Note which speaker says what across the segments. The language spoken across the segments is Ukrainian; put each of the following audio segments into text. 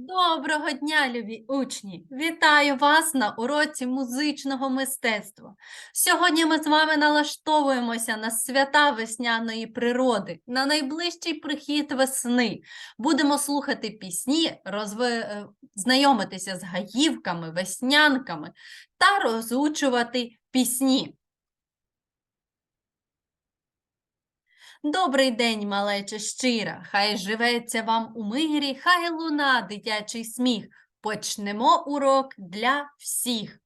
Speaker 1: Доброго дня, любі учні! Вітаю вас на уроці музичного мистецтва. Сьогодні ми з вами налаштовуємося на свята весняної природи, на найближчий прихід весни. Будемо слухати пісні, розви... е, знайомитися з гаївками, веснянками та розучувати пісні. Добрий день, малече щира, хай живеться вам у мирі, хай луна, дитячий сміх. Почнемо урок для всіх.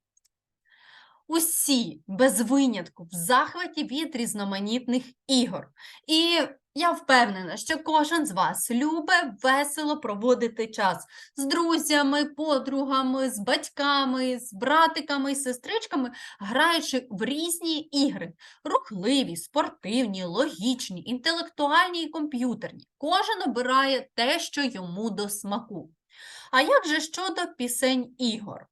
Speaker 1: Усі без винятку в захваті від різноманітних ігор. І я впевнена, що кожен з вас любить весело проводити час з друзями, подругами, з батьками, з братиками, з сестричками, граючи в різні ігри рухливі, спортивні, логічні, інтелектуальні і комп'ютерні. Кожен обирає те, що йому до смаку. А як же щодо пісень ігор?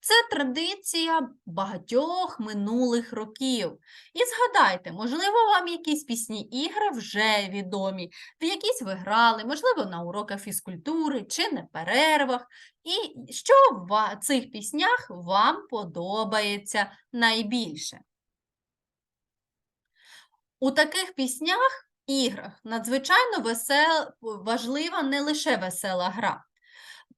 Speaker 1: Це традиція багатьох минулих років. І згадайте, можливо, вам якісь пісні ігри вже відомі, в якісь ви грали, можливо, на уроках фізкультури чи на перервах. І що в цих піснях вам подобається найбільше? У таких піснях, іграх надзвичайно весел... важлива не лише весела гра.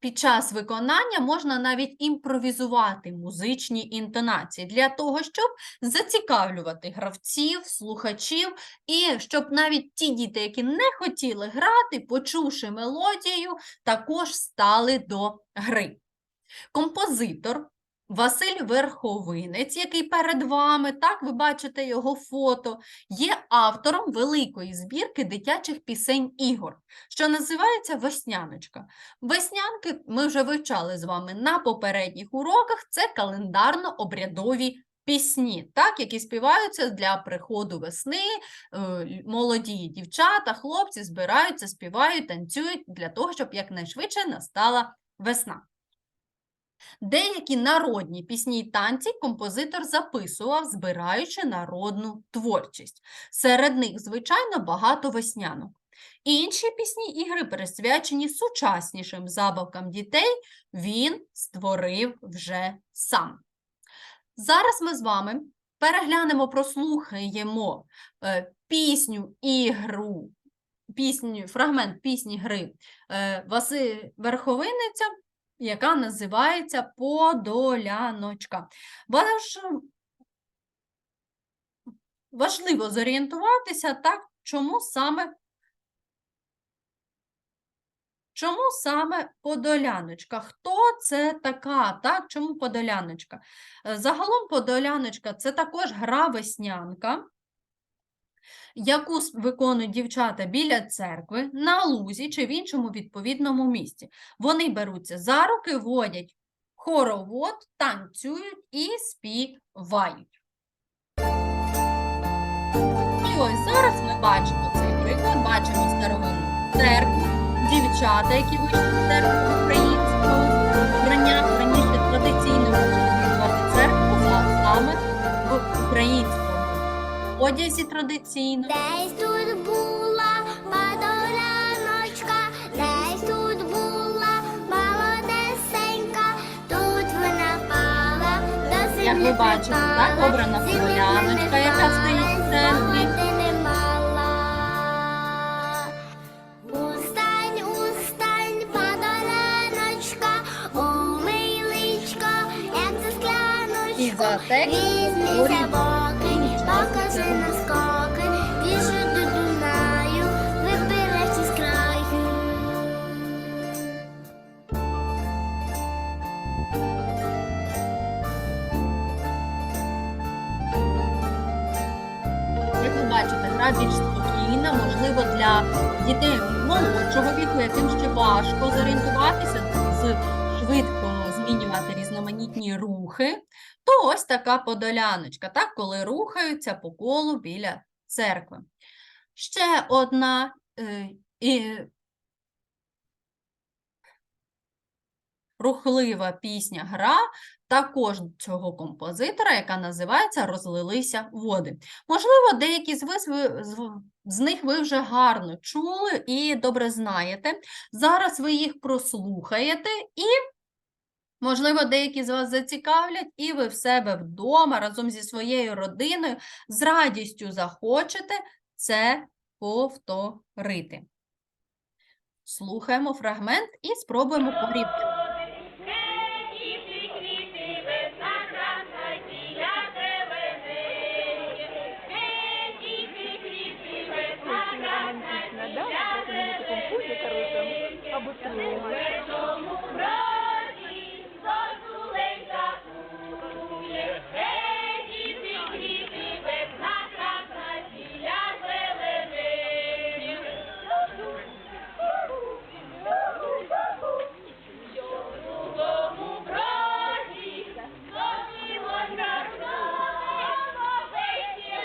Speaker 1: Під час виконання можна навіть імпровізувати музичні інтонації для того, щоб зацікавлювати гравців, слухачів, і щоб навіть ті діти, які не хотіли грати, почувши мелодію, також стали до гри. Композитор Василь Верховинець, який перед вами, так, ви бачите його фото, є автором великої збірки дитячих пісень ігор, що називається Весняночка. Веснянки ми вже вивчали з вами на попередніх уроках, це календарно-обрядові пісні, так, які співаються для приходу весни, е, молоді дівчата, хлопці збираються, співають, танцюють для того, щоб якнайшвидше настала весна. Деякі народні пісні й танці композитор записував, збираючи народну творчість. Серед них, звичайно, багато веснянок. Інші пісні ігри, присвячені сучаснішим забавкам дітей, він створив вже сам. Зараз ми з вами переглянемо, прослухаємо е, пісню ігру, пісню, фрагмент пісні гри е, Василь Верховинниця яка називається Подоляночка. Важ... Важливо зорієнтуватися, так, чому саме Чому саме подоляночка? Хто це така? Так? Чому подоляночка? Е, Загалом подоляночка це також гра веснянка, яку виконують дівчата біля церкви, на лузі чи в іншому відповідному місці. Вони беруться за руки, водять хоровод, танцюють і співають. І ось зараз ми бачимо цей приклад, бачимо старовинну церкву, дівчата, які вийшли в церкву українського одязі традиційно.
Speaker 2: Десь тут була подоляночка, десь тут була молодесенька, тут вона пала, до землі
Speaker 1: Як ви бачите, так,
Speaker 2: припала,
Speaker 1: обрана
Speaker 2: сили
Speaker 1: подоляночка,
Speaker 2: не
Speaker 1: яка
Speaker 2: мала,
Speaker 1: стоїть в центрі.
Speaker 2: зламати не мала. Устань, устань, подоляночка, умий личко, як за скляночку.
Speaker 1: І за текст
Speaker 2: Візьмися
Speaker 1: говорить
Speaker 2: боки,
Speaker 1: Як ви бачите, гра більш спокійна, можливо, для дітей молодшого віку, яким ще важко зорієнтуватися, швидко змінювати різноманітні рухи, ось така подоляночка, так, коли рухаються по колу біля церкви. Ще одна е, і рухлива пісня гра також цього композитора, яка називається Розлилися води. Можливо, деякі з, вас ви, з них ви вже гарно чули і добре знаєте. Зараз ви їх прослухаєте і Можливо, деякі з вас зацікавлять, і ви в себе вдома разом зі своєю родиною з радістю захочете це повторити. Слухаємо фрагмент і спробуємо порівняти.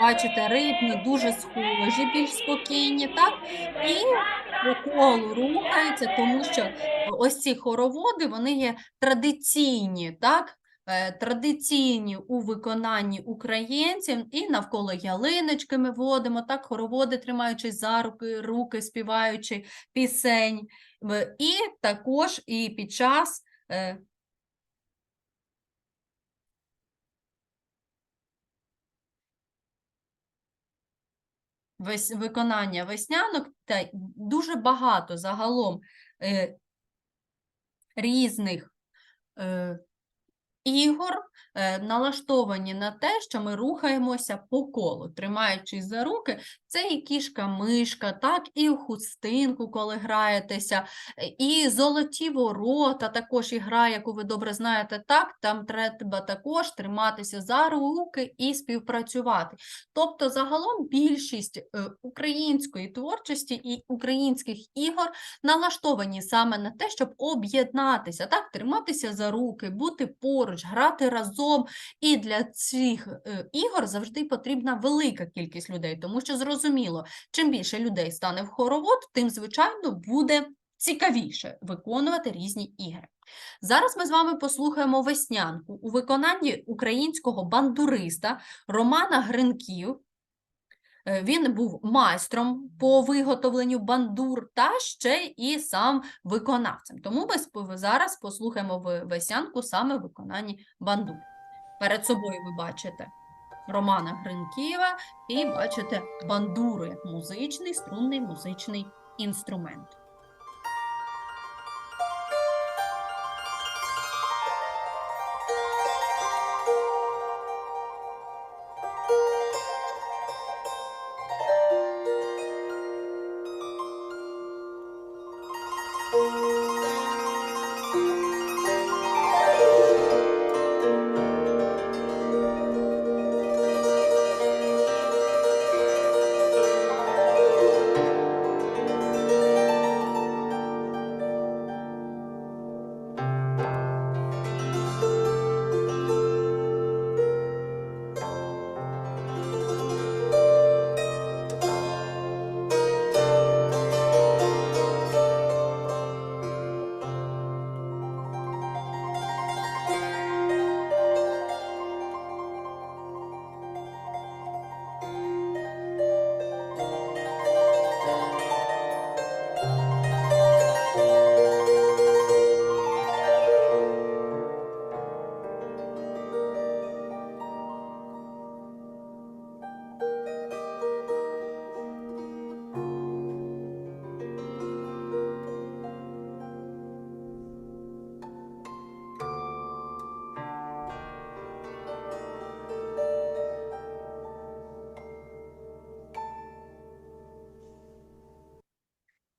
Speaker 1: Бачите, ритми дуже схожі, більш спокійні, так? І по колу рухаються, тому що ось ці хороводи, вони є традиційні, так? Е, Традиційні у виконанні українців, і навколо ялиночки ми водимо, так, хороводи тримаючись за руки, руки, співаючи пісень. І також і під час е, вес- виконання веснянок та дуже багато загалом е, різних е, ігор налаштовані на те, що ми рухаємося по колу, тримаючись за руки. Це і кішка-мишка, так, і у хустинку, коли граєтеся, е, і золоті ворота, також ігра, яку ви добре знаєте, так, там треба також триматися за руки і співпрацювати. Тобто, загалом більшість е, української творчості і українських ігор налаштовані саме на те, щоб об'єднатися, так, триматися за руки, бути поруч, грати разом. І для цих е, ігор завжди потрібна велика кількість людей, тому що зрозуміло, чим більше людей стане в хоровод, тим, звичайно, буде цікавіше виконувати різні ігри. Зараз ми з вами послухаємо веснянку у виконанні українського бандуриста Романа Гринків. Він був майстром по виготовленню бандур та ще і сам виконавцем. Тому ми зараз послухаємо в- весянку саме в виконанні бандур. Перед собою ви бачите Романа Гринківа і бачите бандуру як музичний струнний музичний інструмент.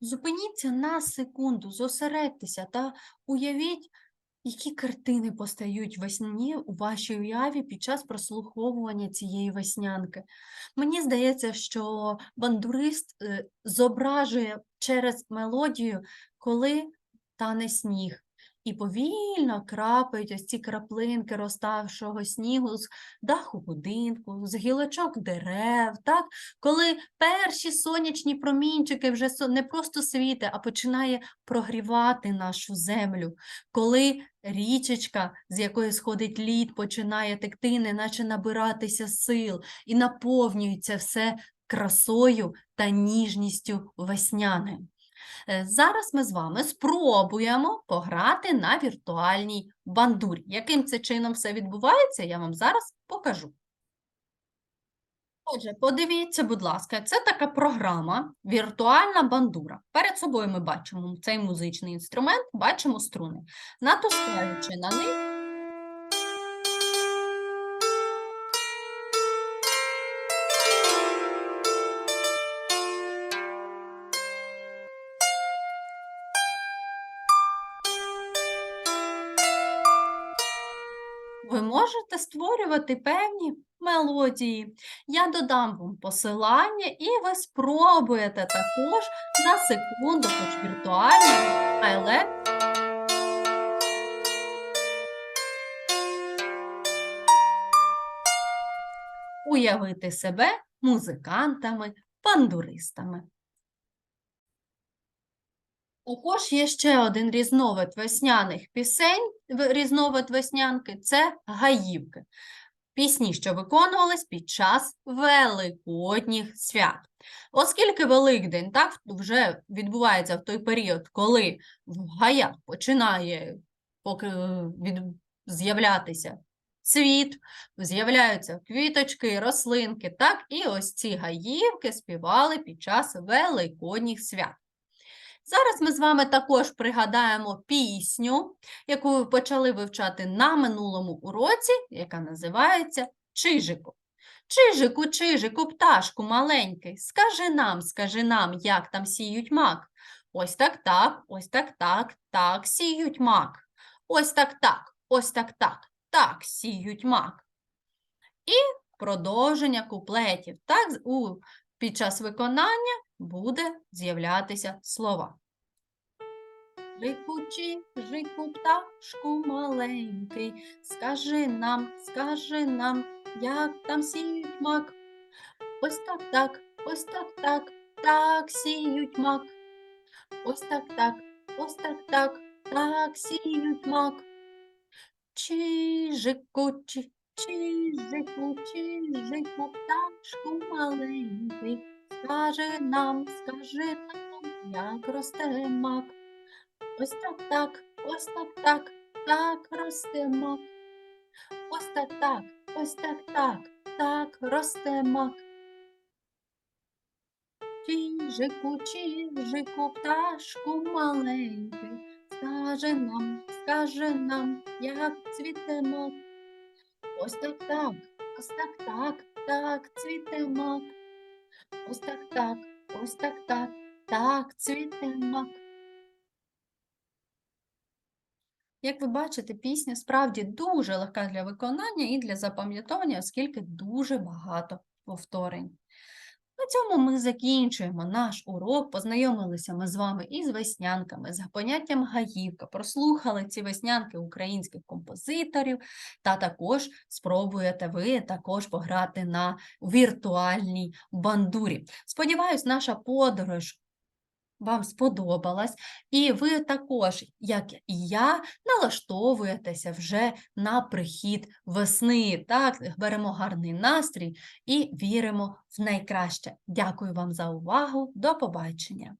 Speaker 1: Зупиніться на секунду, зосередьтеся та уявіть, які картини постають весні у вашій уяві під час прослуховування цієї веснянки. Мені здається, що бандурист е, зображує через мелодію, коли тане сніг. І повільно крапають ось ці краплинки розтавшого снігу з даху будинку, з гілочок дерев, так? коли перші сонячні промінчики вже не просто світи, а починає прогрівати нашу землю, коли річечка, з якої сходить лід, починає текти, неначе набиратися сил, і наповнюється все красою та ніжністю весняною. Е, Зараз ми з вами спробуємо пограти на віртуальній бандурі. Яким це чином все відбувається, я вам зараз покажу. Отже, подивіться, будь ласка, це така програма віртуальна бандура. Перед собою ми бачимо цей музичний інструмент, бачимо струни. Натискаючи на них, можете створювати певні мелодії. Я додам вам посилання, і ви спробуєте також на секунду, хоч віртуально, але уявити себе музикантами, пандуристами. Також є ще один різновид весняних пісень, різновид веснянки це гаївки. Пісні, що виконувались під час Великодніх свят. Оскільки Великдень так вже відбувається в той період, коли в гаях починає поки від... з'являтися цвіт, з'являються квіточки, рослинки, так, і ось ці гаївки співали під час Великодніх свят. Зараз ми з вами також пригадаємо пісню, яку ви почали вивчати на минулому уроці, яка називається Чижику. Чижику, чижику, пташку маленький, скажи нам, скажи нам, як там сіють мак. Ось так так, ось так так, так сіють мак. Ось так так, ось так так, так сіють мак. І продовження куплетів. Так, у, під час виконання буде з'являтися слова. Жикучи, жику, пташку маленький, скажи нам, скажи нам, як там сіють мак. Ось так, так, ось так, так, так сіють мак. Ось так, так, ось так, так, так сіють мак. Чи, чижику, чижику, пташку маленький, скажи нам, скажи нам, як росте мак. Ось так, так, ось так, так, так росте мак. Ось так, так, ось так, так, так росте мак. Чижику, чижику, пташку маленький, скаже нам, скаже нам, як цвіте мак. Ось так, так, ось так, так, так цвіте мак. Ось так, так, ось так, так, так цвіте мак. Як ви бачите, пісня справді дуже легка для виконання і для запам'ятовування, оскільки дуже багато повторень. На цьому ми закінчуємо наш урок. Познайомилися ми з вами із веснянками, з поняттям гаївка, прослухали ці веснянки українських композиторів, та також спробуєте ви також пограти на віртуальній бандурі. Сподіваюсь, наша подорож вам сподобалась, і ви також, як і я, налаштовуєтеся вже на прихід весни. Так, беремо гарний настрій і віримо в найкраще. Дякую вам за увагу. До побачення!